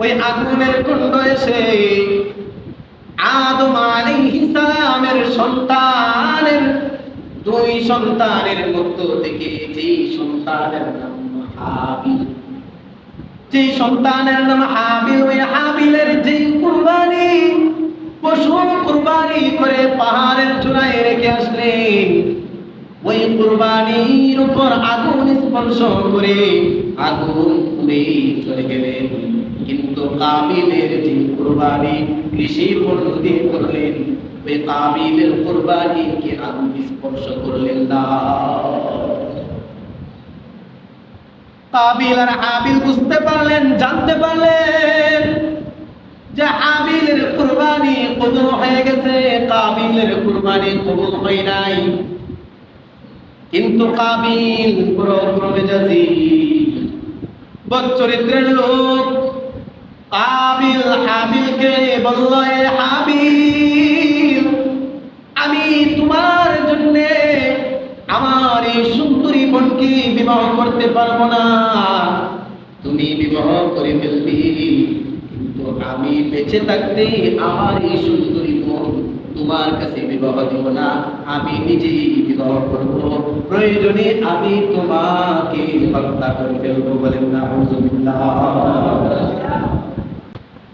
ওই আগুনের কুণ্ড এসে আদম আলাইহিস সালামের সন্তানের, দুই সন্তানের মধ্য থেকে যেই সন্তানের নাম হাবিল যে সন্তানের নাম হাবিল, ওই হাবিলের যে কুরবানি, পশু কুরবানি করে পাহাড়ের চূড়ায় রেখে আসলেন। ওই কুরবানির উপর আগুন স্পর্শ করে আগুন পুড়ে চলে গেলেন। কিন্তু কাবিলের যে কুরবানি, কৃষি পদ্ধতি করলেন, ওই কাবিলের কুরবানিকে আগুন স্পর্শ করলেন না। কাবিল আর হাবিল বুঝতে পারলেন, জানতে পারলেন যে হাবিলের কুরবানি কবুল হয়ে গেছে কাবিলের কুরবানি কবুল হয় নাই। কিন্তু কাবিল বড় মেজাজি বচ্চরিত্রের লোক কাবিল হাবিলকে বলল হাবিল আমি তোমার জন্যে আমার এই সুন্দরী বোনকে বিবাহ করতে পারব না। তুমি বিবাহ করে ফেলবি, কিন্তু আমি বেঁচে থাকতে আমার এই সুন্দরী বোন তোমার কাছে বিবাহ দিব না। আমি নিজেই বিবাহ করব। প্রয়োজনে আমি তোমাকে হত্যা করে ফেলব বলেন না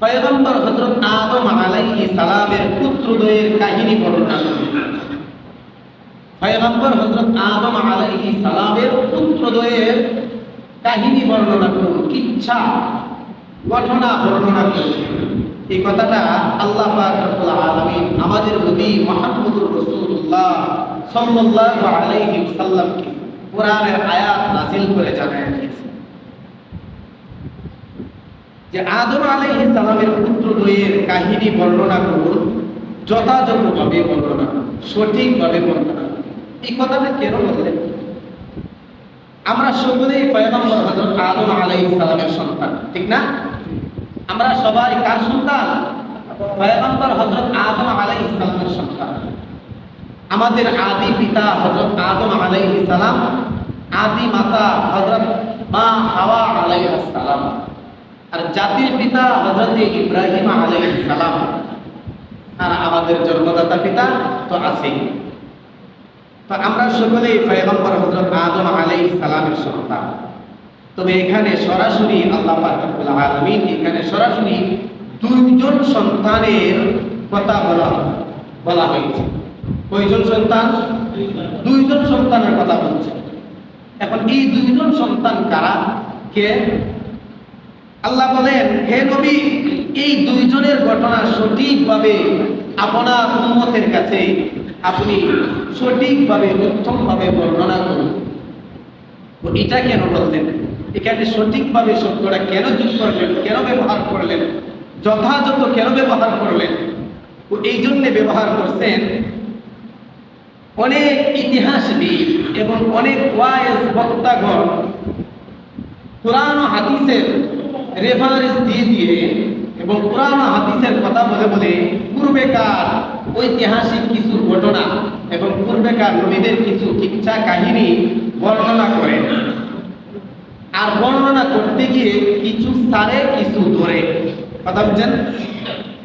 পয়গম্বর হযরত আদম আলাইহিস সালামের পুত্রদ্বয়ের কাহিনী বর্ণনা পয়গম্বর হযরত আদম আলাইহিস সালামের পুত্রদ্বয়ের কাহিনী বর্ণনা করুন, কিচ্ছা, ঘটনা বর্ণনা করুন। এই কথাটা আল্লাহ পাক রব্বুল আলামিন আমাদের নবী মুহাম্মদুর রাসূলুল্লাহ সাল্লাল্লাহু আলাইহি ওয়াসাল্লামকে কোরআনের আয়াত নাযিল করে জানায় দিয়েছেন। যে আদম সালামের পুত্র দ্বয়ের কাহিনী বর্ণনা করুন, যথাযথভাবে বর্ণনা সঠিকভাবে বর্ণনা এই কথাটা কেন বললেন? আমরা সকলেই পয়গম্বর হযরত আদম আলাইহিস সালামের সন্তান, ঠিক না? আমরা সবাই কার সন্তান? পয়গম্বর হযরত আদম আলাইহিস সালামের সন্তান। আমাদের আদি পিতা হযরত আদম আলাইহিস সালাম, আদি মাতা হযরত মা হাওয়া আলাইহিস সালাম। আর জাতির পিতা হযরত ইব্রাহিম আলাইহিস সালাম আর আমাদের জন্মদাতা পিতা তো আছেই। তো আমরা সকলেই পয়গম্বর হযরত আদম আলাইহিস সালামের সন্তান। তবে এখানে সরাসরি আল্লাহ আলামিন এখানে সরাসরি দুইজন সন্তানের কথা বলা বলা হয়েছে। কয়জন সন্তান? দুইজন সন্তানের কথা বলছে। এখন এই দুইজন সন্তান কারা? কে? আল্লাহ বলেন, হে নবী, এই দুইজনের ঘটনা সঠিকভাবে আপনার উম্মতের কাছে আপনি সঠিকভাবে, উত্তমভাবে বর্ণনা করুন। তো এটা কেন বললেন? এখানে সঠিকভাবে শব্দটা কেন যোগ করলেন? কেন ব্যবহার করলেন? যথাযথ কেন ব্যবহার করলেন? ও এই জন্যে ব্যবহার করছেন অনেক ইতিহাসবিদ এবং অনেক ওয়াইজ বক্তাগণ। ও হাদিসের রেফারেন্স দিয়ে দিয়ে এবং ও হাদিসের কথা বলে বলে পূর্বেকার ঐতিহাসিক কিছু ঘটনা এবং পূর্বেকার নবীদের কিছু কিচ্ছা কাহিনী বর্ণনা করেন। আর বর্ণনা করতে গিয়ে কিছু সারে, কিছু ধরে। কথা বুঝছেন?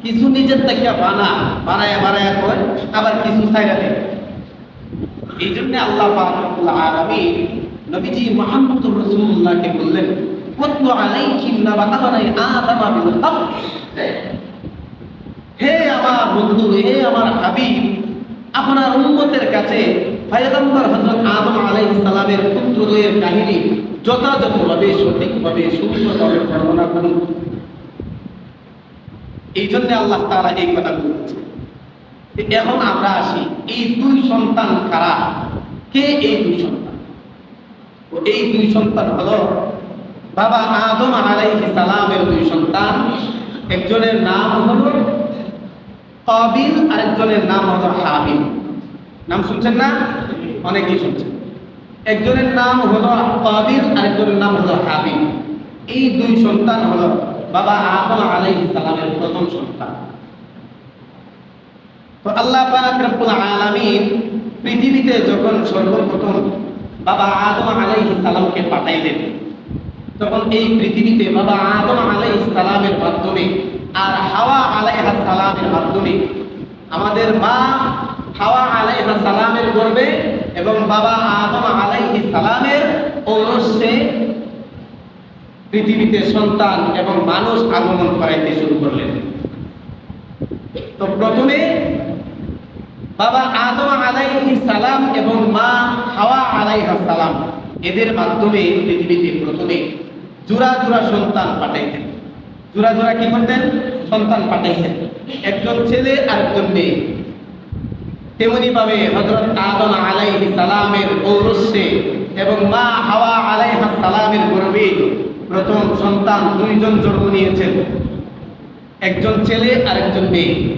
কিছু নিজের থেকে বানা, বানায় বানায় করে আবার কিছু সাইরা দেয়। এই জন্য আল্লাহ আলমী নবীজি মোহাম্মদ রসুল্লাহকে বললেন আলাইহিম নাবা আবানাই আদামা বিল হক হে আমার বন্ধু, হে আমার হাবিব আপনার উম্মতের কাছে পয়গম্বর হযরত আদম আলাইহিস সালামের পুত্রদ্বয়ের কাহিনী যথাযথভাবে সঠিকভাবে, সুন্দরভাবে বর্ণনা করুন। এই জন্য আল্লাহ তাআলা এই কথা বলছে এখন আমরা আসি, এই দুই সন্তান কারা? কে এই দুই সন্তান? এই দুই সন্তান হলো বাবা আদম আলাইহিস সালামের দুই সন্তান। একজনের নাম হলো কাবিল আরেকজনের নাম হলো হাবিল। নাম শুনছেন না? অনেকেই শুনছেন। একজনের নাম হলো কাবিল আরেকজনের নাম হলো হাবিল। এই দুই সন্তান হলো বাবা আদম আলাইহিস সালামের প্রথম সন্তান। তো আল্লাহ পাক রব্বুল আলামিন পৃথিবীতে যখন সর্বপ্রথম বাবা আদম আলাইহিস সালামকে পাঠাইলেন তখন এই পৃথিবীতে বাবা আদম আলাইহিস সালামের মাধ্যমে আর হাওয়া আলাইহা সালামের মাধ্যমে আমাদের মা হাওয়া আলাইহা সালামের গর্বে এবং বাবা আদম আলাইহিস সালামের ঔরস্যে পৃথিবীতে সন্তান এবং মানুষ আগমন করাইতে শুরু করলেন। তো প্রথমে বাবা আদম আলাইহি সালাম এবং মা হাওয়া আলাইহা সালাম এদের মাধ্যমে পৃথিবীতে প্রথমে জোড়া জোড়া সন্তান পাঠাইতেন। জোড়া জোড়া কি করতেন? সন্তান পাঠাইতেন। একজন ছেলে আর একজন মেয়ে। তেমনি ভাবে হযরত আদম আলাইহি সালামের ঔরস্যে এবং মা হাওয়া আলাইহা সালামের গর্ভে প্রথম সন্তান দুইজন জন্ম নিয়েছেন। একজন ছেলে আর একজন মেয়ে।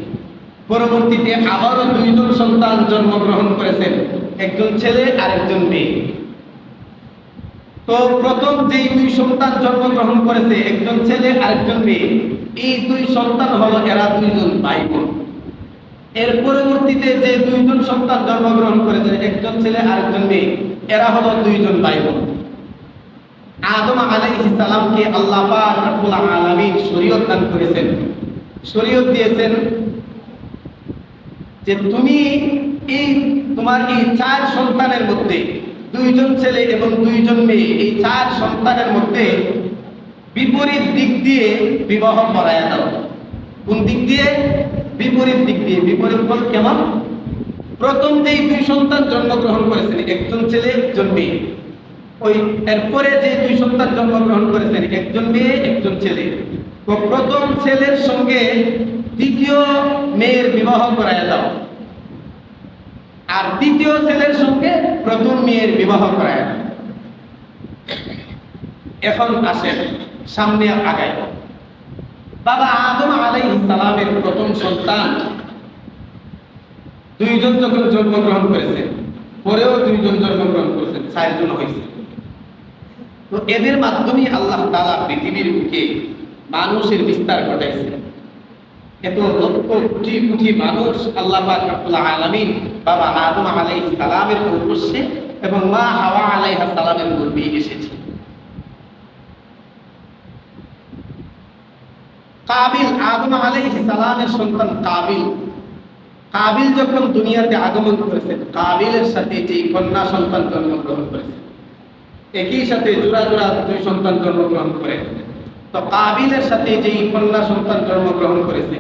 পরবর্তীতে আবারও দুইজন সন্তান জন্মগ্রহণ করেছেন। একজন ছেলে আর একজন মেয়ে। তো প্রথম যেই দুই সন্তান জন্মগ্রহণ করেছে, একজন ছেলে আর একজন মেয়ে, এই দুই সন্তান হলো এরা দুইজন ভাই বোন এর পরবর্তীতে যে দুইজন সন্তান জন্মগ্রহণ করেছে, একজন ছেলে আর একজন মেয়ে, এরা হলো দুইজন ভাই বোন আদম আলাইহিস সালামকে আল্লাহ পাক রব্বুল আলামিন শরীয়ত দান করেছেন। শরীয়ত দিয়েছেন যে তুমি এই, তোমার এই চার সন্তানের মধ্যে দুইজন ছেলে এবং দুইজন মেয়ে, এই চার সন্তানের মধ্যে বিপরীত দিক দিয়ে বিবাহ করায়া দাও। কোন দিক দিয়ে? বিপরীত দিক দিয়ে। বিপরীত বল কেমন? প্রথম যেই দুই সন্তান জন্মগ্রহণ করেছেন, একজন ছেলে, একজন মেয়ে। ওই এরপরে যে দুই সন্তান জন্মগ্রহণ করেছেন, একজন মেয়ে, একজন ছেলে। তো প্রথম ছেলের সঙ্গে দ্বিতীয় মেয়ের বিবাহ করায় দাও। আর দ্বিতীয় ছেলের সঙ্গে প্রথম মেয়ের বিবাহ করায় এখন আসেন, সামনে আগায় বাবা আদম আলাই সালামের প্রথম সন্তান। দুইজন যখন জন্মগ্রহণ করেছে, পরেও দুইজন জন্মগ্রহণ করেছেন চারজন হয়েছে। তো এদের মাধ্যমে আল্লাহ তাআলা পৃথিবীর বুকে মানুষের বিস্তার ঘটাইছে এত লক্ষ কোটি কোটি মানুষ আল্লাহ পাক আলামিন বাবা আদম আলাইহিস সালামের পৌরুষে এবং মা হাওয়া আলাইহা সালামের গর্ভে এসেছে। কাবিল, আদম আলাইহিস সালামের সন্তান কাবিল। কাবিল যখন দুনিয়াতে আগমন করেছেন কাবিলের সাথে যে কন্যা সন্তান জন্মগ্রহণ করেছে, একই সাথে জোড়া জোড়া দুই সন্তান জন্মগ্রহণ করে। তো কাবিলের সাথে যেই কন্যা সন্তান জন্মগ্রহণ করেছে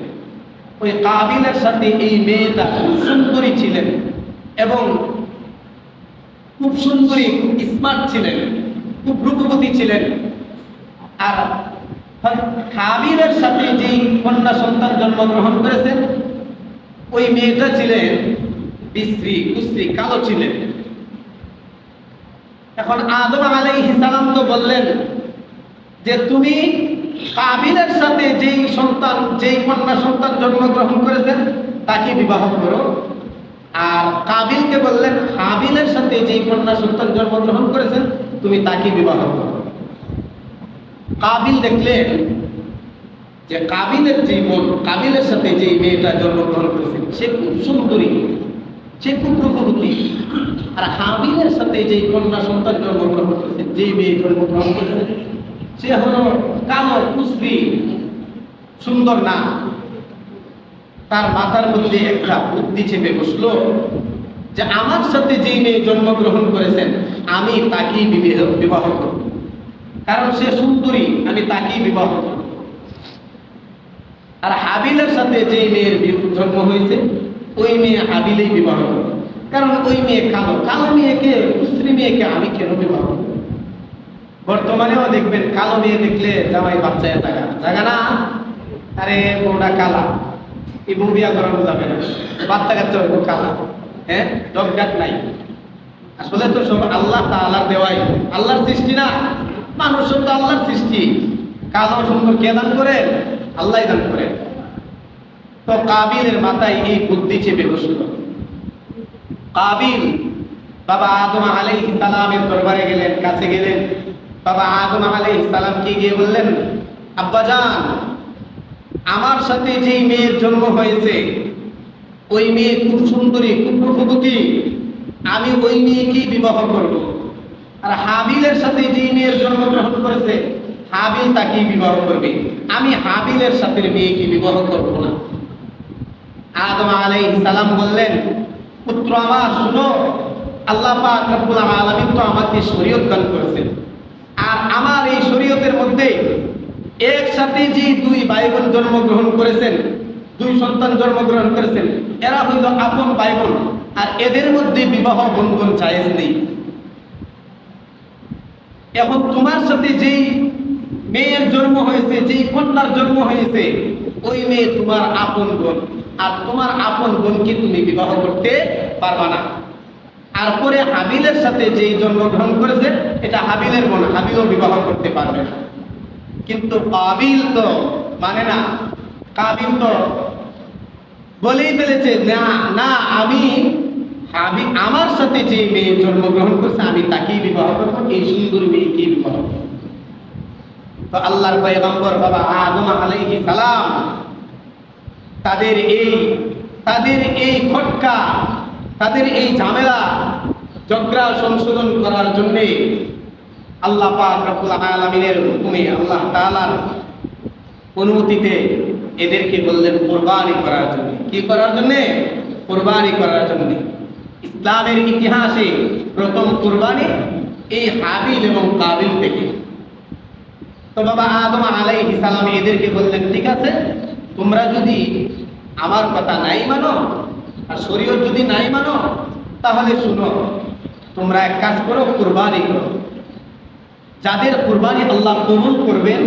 ওই কাবিলের সাথে এই মেয়েটা খুব সুন্দরী ছিলেন এবং খুব সুন্দরী খুব স্মার্ট ছিলেন, খুব রূপবতী ছিলেন। আর কাবিলের সাথে যেই কন্যা সন্তান জন্মগ্রহণ করেছেন, ওই মেয়েটা ছিলেন বিশ্রী, কুশ্রী, কালো ছিলেন। এখন আদম আলাইহিস সালাম তো বললেন যে, তুমি কাবিলের সাথে যেই সন্তান, যেই কন্যা সন্তান জন্মগ্রহণ করেছেন, তাকে বিবাহ করো। আর কাবিলকে বললেন, হাবিলের সাথে যেই কন্যা সন্তান জন্মগ্রহণ করেছেন, তুমি তাকে বিবাহ করো। কাবিল দেখলেন যে কাবিলের যে বোন, কাবিলের সাথে যে মেয়েটা জন্মগ্রহণ করেছে, সে খুব সুন্দরী, সে খুব রূপবতী। আর হাবিলের সাথে যে কন্যা সন্তান জন্মগ্রহণ করেছে যে মেয়ে জন্মগ্রহণ করেছে সে হলো কালো কুশ্রী সুন্দর না। তার মাথার মধ্যে একটা বুদ্ধি চেপে বসল যে আমার সাথে যেই মেয়ে জন্মগ্রহণ করেছেন, আমি তাকেই বিবাহ করব। কারণ সে সুন্দরী, আমি তাকেই বিবাহ করব। আর হাবিলের সাথে যেই মেয়ের জন্ম হয়েছে, ওই মেয়ে হাবিলেই বিবাহ করবে। কারণ ওই মেয়ে কালো। কালো মেয়েকে কুশ্রী মেয়েকে আমি কেন বিবাহ করব? বর্তমানেও দেখবেন কালো মেয়ে দেখলে জামাই বাচ্চায় জায়গা জায়গা না? আরে, বউটা কালা। এই বউ বিয়া করানো যাবে না। বাচ্চা কাচ্চা হইব কালা। হ্যাঁ? ডগ ডাক নাই। আসলে তো সব আল্লাহ তাআলার দেওয়াই। আল্লাহর সৃষ্টি না। মানুষ সব তো আল্লাহর সৃষ্টি। কালো সুন্দর কে দান করে? আল্লাহ দান করেন তো কাবিলের মাথায় এই বুদ্ধি চেপে বসল। কাবিল, বাবা আদম আলাইহিস সালামের দরবারে গেলেন, কাছে গেলেন। বাবা আদম আলাইহিস সালামকে গিয়ে বললেন, আব্বা আব্বাজান আমার সাথে যেই মেয়ের জন্ম হয়েছে, ওই মেয়ে খুব সুন্দরী, খুব রূপবতী, আমি ওই মেয়েকেই বিবাহ করব। আর হাবিলের সাথে যেই মেয়ের জন্মগ্রহণ করেছে, হাবিল তাকেই বিবাহ করবে। আমি হাবিলের সাথে মেয়েকে বিবাহ করব না। আদম আলাইহিস সালাম বললেন, পুত্র আমার, শুনো, আল্লাহ আলামিন তো আমাকে শরীয়ত দান করেছেন। আর আমার এই শরীয়তের মধ্যে একসাথে যে দুই ভাই বোন জন্মগ্রহণ করেছেন, দুই সন্তান জন্মগ্রহণ করেছেন, এরা হইল আপন ভাই বোন আর এদের মধ্যে বিবাহ বন্ধন জায়েজ নেই। এখন তোমার সাথে যেই মেয়ের জন্ম হয়েছে, যেই কন্যার জন্ম হয়েছে, ওই মেয়ে তোমার আপন বোন, আর তোমার আপন বোনকে তুমি বিবাহ করতে পারবা না। আর পরে হাবিলের সাথে যেই জন্মগ্রহণ করেছে, এটা হাবিলের বোন হাবিলও বিবাহ করতে পারবে না। কিন্তু কাবিল তো মানে না, কাবিল তো বলেই ফেলেছে, না না, আমি আমি আমার সাথে যে মেয়ে জন্মগ্রহণ করছে, আমি তাকেই বিবাহ করব, এই সুন্দর মেয়েকেই বিবাহ তো আল্লাহর পয়গম্বর বাবা আদম আলাইহি সালাম, তাদের এই তাদের এই খটকা তাদের এই ঝামেলা ঝগড়া সংশোধন করার জন্য আল্লাহ রব্বুল আলামিনের হুকুমে আল্লাহ তাআলার অনুমতিতে এদেরকে বললেন কোরবানি করার জন্য। কি করার জন্য? কোরবানি করার জন্য। ইসলামের ইতিহাসে প্রথম কোরবানি এই হাবিল এবং কাবিল থেকে। তো বাবা আদম আলাই সালাম এদেরকে বললেন, ঠিক আছে, তোমরা যদি আমার কথা নাই মানো আর শরীয়ত যদি নাই মানো, তাহলে শুনো, তোমরা এক কাজ করো, কোরবানি করো। যাদের কোরবানি আল্লাহ কবুল করবেন,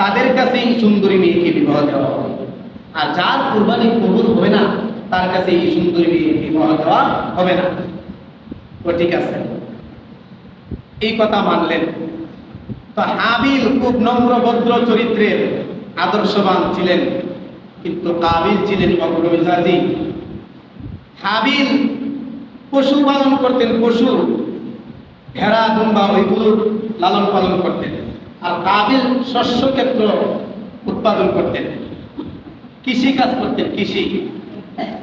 তাদের কাছে এই সুন্দরী মেয়েকে বিবাহ দেওয়া হবে। আর যার কোরবানি কবুল হবে না, তার কাছে এই সুন্দরী মেয়ে বিবাহ দেওয়া হবে না। তো ঠিক আছে। এই কথা মানলেন। তো হাবিল খুব নম্র, ভদ্র চরিত্রের আদর্শবান ছিলেন, কিন্তু কাবিল ছিলেন অগ্রমেজাজি। হাবিল পশু পালন করতেন, পশু। ভেড়া, দুম্বা ওইগুলোর লালন পালন করতেন। আর কাবিল শস্য ক্ষেত্র উৎপাদন করতেন। কৃষি কাজ করতেন, কৃষি।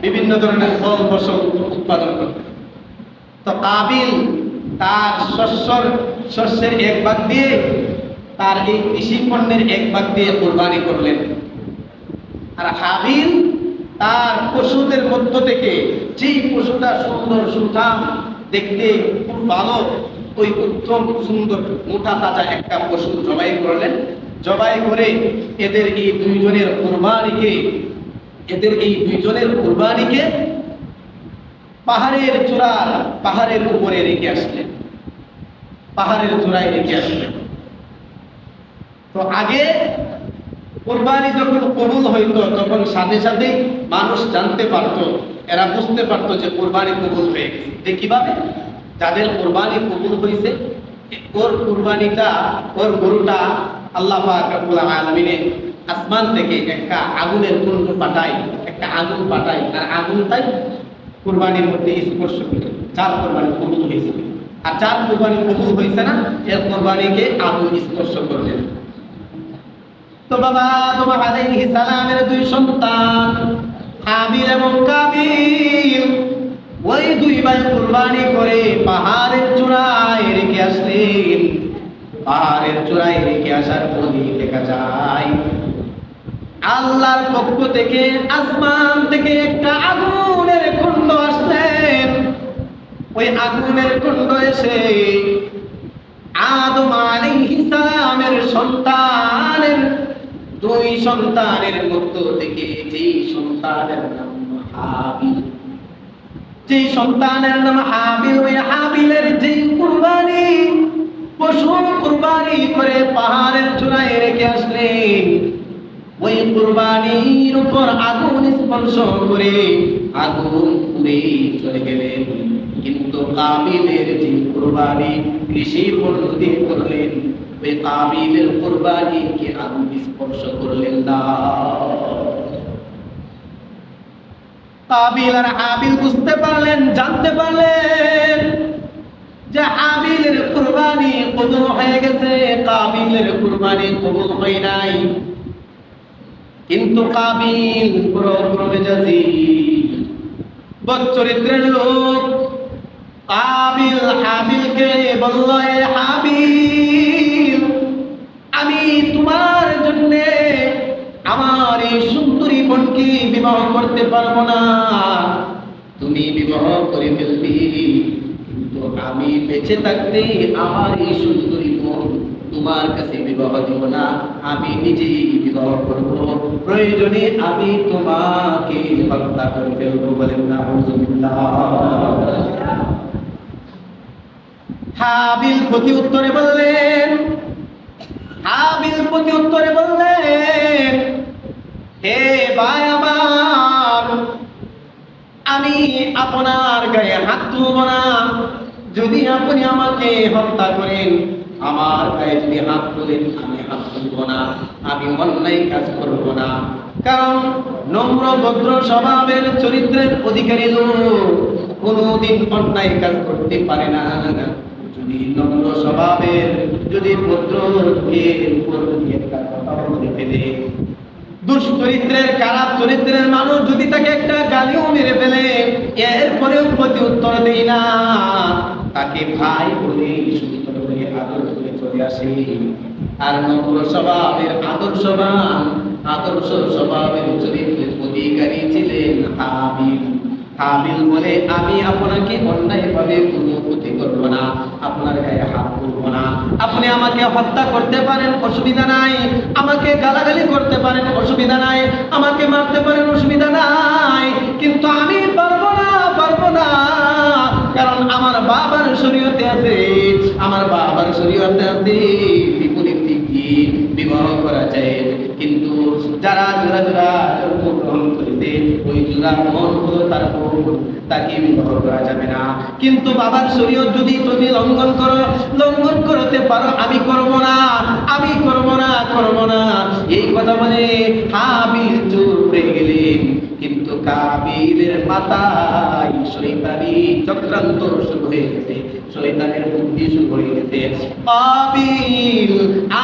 বিভিন্ন ধরনের ফল, ফসল উৎপাদন করতেন। তো কাবিল তার শস্যর, শস্যের এক ভাগ দিয়ে তার এই কৃষি পণ্যের এক ভাগ দিয়ে কোরবানি করলেন। আর হাবিল তার পশুদের মধ্য থেকে যেই পশুটা সুন্দর সুঠাম, দেখতে খুব ভালো, ওই উত্তম, সুন্দর, মোটা, তাজা একটা পশু জবাই করলেন। জবাই করে এদের এই দুইজনের কোরবানিকে, এদের এই দুইজনের কোরবানিকে পাহাড়ের চূড়ার, পাহাড়ের উপরে রেখে আসলেন। পাহাড়ের চূড়ায় রেখে আসলেন। তো আগে কোরবানি যখন কবুল হইতো, তখন সাথে সাথে মানুষ জানতে পারত, এরা বুঝতে পারত যে কোরবানি কবুল হয়ে গেছে। কীভাবে? যাদের কোরবানি কবুল হয়েছে ওর কোরবানিটা, ওর গরুটা আল্লাহ রব্বুল আসমান থেকে একটা আগুনের কুণ্ড পাঠায়, একটা আগুন পাঠায়, আর আগুনটাই কোরবানির মধ্যে স্পর্শ করে, যার কোরবানি কবুল হয়েছে আর যার কোরবানি কবুল হয়েছে না, এর কোরবানিকে আগুন স্পর্শ করবে না। তো বাবা, তোমার আলাইহিস সালামের দুই সন্তান হাবিল এবং কাবিল ওই দুই ভাই কুরবানি করে পাহাড়ের চূড়ায় রেখে আসলেন। পাহাড়ের চূড়ায় রেখে আসার পরই দেখা যায়, আল্লাহর পক্ষ থেকে আসমান থেকে একটা আগুনের কুণ্ড আসলেন। ওই আগুনের কুণ্ড এসে আদম আলাইহিস সালামের সন্তানের দুই সন্তানের মধ্য থেকে যেই সন্তানের নাম যেই সন্তানের নাম হাবিল, ওই হাবিলের যেই কুরবানি, পশু কুরবানি করে পাহাড়ের চূড়ায় রেখে আসলেন। ওই কুরবানির উপর আগুন স্পর্শ করে আগুন পুড়ে চলে গেলেন। কিন্তু কাবিলের যে কুরবানি কৃষি পদ্ধতি করলেন ওই কাবিলের কোরবানিকে আগুন করলেন না। কাবিল আর বুঝতে পারলেন, জানতে পারলেন যে কুরবানি কবুল হয়ে গেছে, কাবিলের কুরবানি কবুল হয় নাই। কিন্তু কাবিল মেজাজি বচ্চরিত্রের লোক। কাবিল হাবিলকে বলল হাবিল, আমি তোমার বোনকে বিবাহ করতে পারব না। তুমি বিবাহ করে ফেলবি, কিন্তু আমি বেঁচে থাকতে আমার এই সুন্দরী বোন তোমার কাছে বিবাহ দিব না। আমি নিজেই বিবাহ করব। প্রয়োজনে আমি তোমাকে হত্যা করে ফেলব বলেন না হাবিল প্রতি উত্তরে বললেন, হাবিল প্রতি উত্তরে বললেন হে ভাই আমার, আমি আপনার গায়ে হাত তুলব না। যদি আপনি আমাকে হত্যা করেন, আমার গায়ে যদি হাত তোলেন, আমি হাত তুলব না, আমি অন্যায় কাজ করব না। কারণ নম্র ভদ্র স্বভাবের চরিত্রের অধিকারী লোক কোনোদিন অন্যায় কাজ করতে পারে না। যদি নম্র স্বভাবের, যদি ভদ্র কথা বলে ফেলে দুশ্চরিত্রের খারাপ চরিত্রের মানুষ যদি তাকে একটা গালিও মেরে ফেলে, এরপরেও প্রতি উত্তর দেই না। তাকে ভাই বলে সুন্দর করে আদর করে চলে আসে। আর নম্র স্বভাবের আদর্শবান, আদর্শ স্বভাবের চরিত্রের অধিকারী ছিলেন হাবিল হাবিল বলে, আমি আপনাকে অন্যায়ভাবে কোনো ক্ষতি করব না, আপনার গায়ে হাত তুলব না। আপনি আমাকে হত্যা করতে পারেন, অসুবিধা নাই। আমাকে গালাগালি করতে পারেন, অসুবিধা নাই। আমাকে মারতে পারেন, অসুবিধা নাই। কিন্তু আমি পারব না পারব না। কারণ আমার বাবার শরীয়তে আছে, আমার বাবার শরীয়তে আছে বিপরীত দিক বিবাহ করা যায়। কিন্তু যারা জোড়া জোড়া করেছে মন তার তাকে বিবাহ করা যাবে না। কিন্তু বাবার শরীয়ত যদি তুমি লঙ্ঘন করো, লঙ্ঘন করতে পারো, আমি করব না, আমি করব না করব না। এই কথা বলে হাবিল চুপ হয়ে গেলেন। কিন্তু কাবিলের মাথায় শৈতানি চক্রান্ত শুরু হয়ে গেছে। শৈতানের বুদ্ধি শুরু হয়ে গেছে। কাবিল,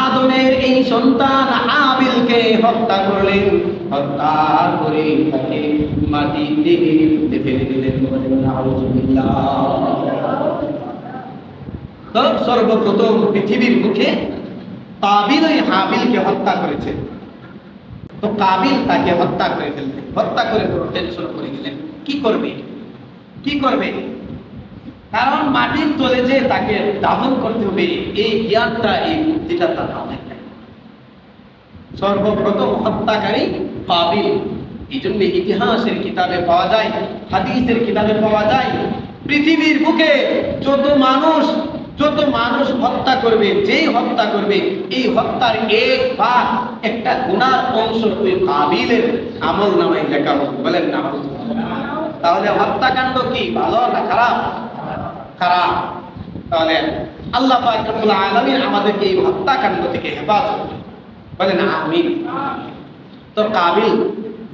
আদমের এই সন্তান হাবিলকে হত্যা করলেন হত্যা করে তাকে মাটিতে পুঁতে ফেলে দিলেন সর্বপ্রথম পৃথিবীর মুখে কাবিল হাবিলকে হত্যা করেছে। তো কাবিল তাকে হত্যা করে ফেললেন। হত্যা করে টেনশন করে দিলেন কি করবে? কি করবে? কারণ মাটির তলে যে তাকে দাফন করতে হবে, এই জ্ঞানটা এই বুদ্ধিটা তার নাই। সর্বপ্রথম হত্যাকারী কাবিল। এই জন্য ইতিহাসের কিতাবে পাওয়া যায়, হাদিসের কিতাবে পাওয়া যায়, পৃথিবীর বুকে যত মানুষ যত মানুষ হত্যা করবে, যেই হত্যা করবে, এই হত্যার এক ভাগ একটা গুনার অংশ ওই কাবিলের আমল নামায় লেখা হবে। বলেন না তাহলে হত্যাকাণ্ড কি, ভালো না খারাপ? খারাপ। তাহলে আল্লাহ পাক আমাদেরকে এই হত্যাকাণ্ড থেকে হেফাজত বলেন আমিন। তো কাবিল,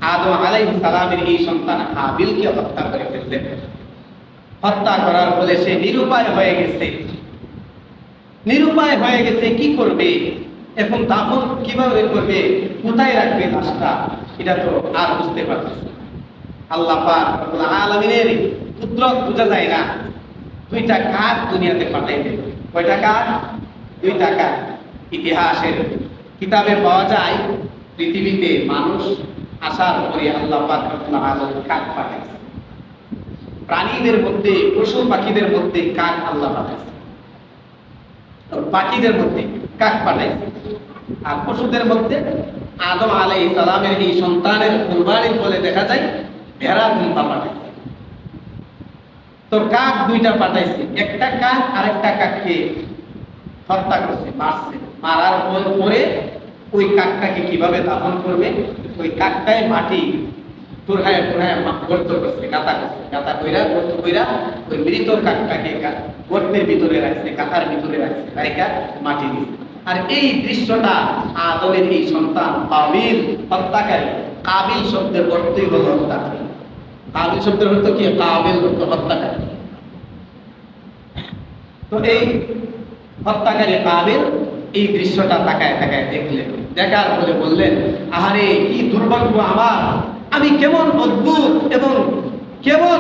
আদম আলাইহিস সালামের এই সন্তান হাবিলকে হত্যা করে ফেললেন। হত্যা করার ফলে সে নিরুপায় হয়ে গেছে। নিরুপায় হয়ে গেছে, কি করবে? এখন দাফন কীভাবে করবে? কোথায় রাখবে লাশটা? এটা তো আর বুঝতে পারতেছে আল্লাহ আলামিনের পুত্র বোঝা যায় না। দুইটা কাক দুনিয়াতে পাঠাইবে কয়টা কাক দুইটা কাক ইতিহাসের কিতাবে পাওয়া যায়, পৃথিবীতে মানুষ আসার পরে আল্লাহ কাক পাঠাইছে। প্রাণীদের মধ্যে, পশু পাখিদের মধ্যে কাক আল্লাহ পাঠাইছে। পাখিদের মধ্যে কাক পাঠাইছে আর পশুদের মধ্যে আদম আলাই সালামের এই সন্তানের কুরবানির ফলে দেখা যায় ভেড়া ধুম্পা পাঠাইছে তো কাক দুইটা পাঠাইছে একটা কাক আর একটা কাককে হত্যা করছে, মারছে। মারার পর- ওই কাকটাকে কীভাবে দাফন করবে? ওই কাকটায় মাটি টুরহায় টুরহায় গর্ত করছে গাতা করছে গাতা কইরা, গর্ত কইরা ওই মৃত কাকটাকে গর্তের ভিতরে রাখছে গাতার ভিতরে রাখছে রাইকা মাটি দিছে। আর এই দৃশ্যটা আদমের এই সন্তান কাবিল হত্যাকারী? কাবিল শব্দের অর্থই হলো হত্যাকারী। কাবিল শব্দের অর্থ কি? কাবিল অর্থ হত্যাকারী। তো এই হত্যাকারী কাবিল এই দৃশ্যটা তাকায় তাকায় দেখলেন। দেখার ফলে বললেন, আহারে, কি দুর্ভাগ্য আমার। আমি কেমন অদ্ভুত এবং কেমন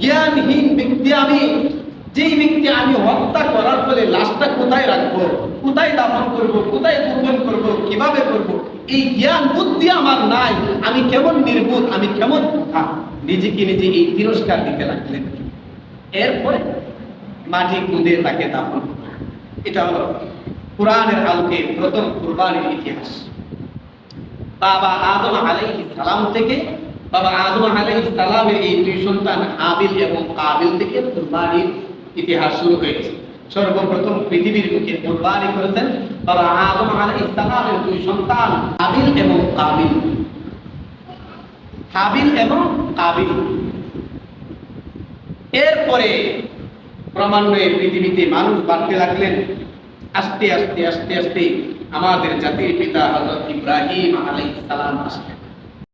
জ্ঞানহীন ব্যক্তি আমি? যেই ব্যক্তি আমি হত্যা করার ফলে লাশটা কোথায় রাখব? কোথায় দাফন করব? কোথায় গোপন করব? কীভাবে করব? এই জ্ঞান বুদ্ধি আমার নাই। আমি কেমন নির্বোধ? আমি কেমন। নিজেকে নিজে এই তিরস্কার দিতে লাগলেন। এরপরে মাটি কুঁদে তাকে দাফন। এটা হলো কোরআনের আলোকে প্রথম কুরবানির ইতিহাস। বাবা আদম আলাইহিস সালাম থেকে, বাবা আদম আলাইহিস সালামের এই দুই সন্তান আবিল এবং কাবিল থেকে কুরবানির ইতিহাস শুরু হয়েছে। সর্বপ্রথম পৃথিবীর মুখে কুরবানি করেছেন বাবা আদম আলাইহিস সালামের দুই সন্তান আবিল এবং কাবিল। হাবিল এবং কাবিল। এরপরে ক্রমান্বয়ে পৃথিবীতে মানুষ বাড়তে লাগলেন। আস্তে আস্তে আস্তে আস্তে আমাদের জাতির পিতা হজরত ইব্রাহিম আলাই সালাম আসলেন।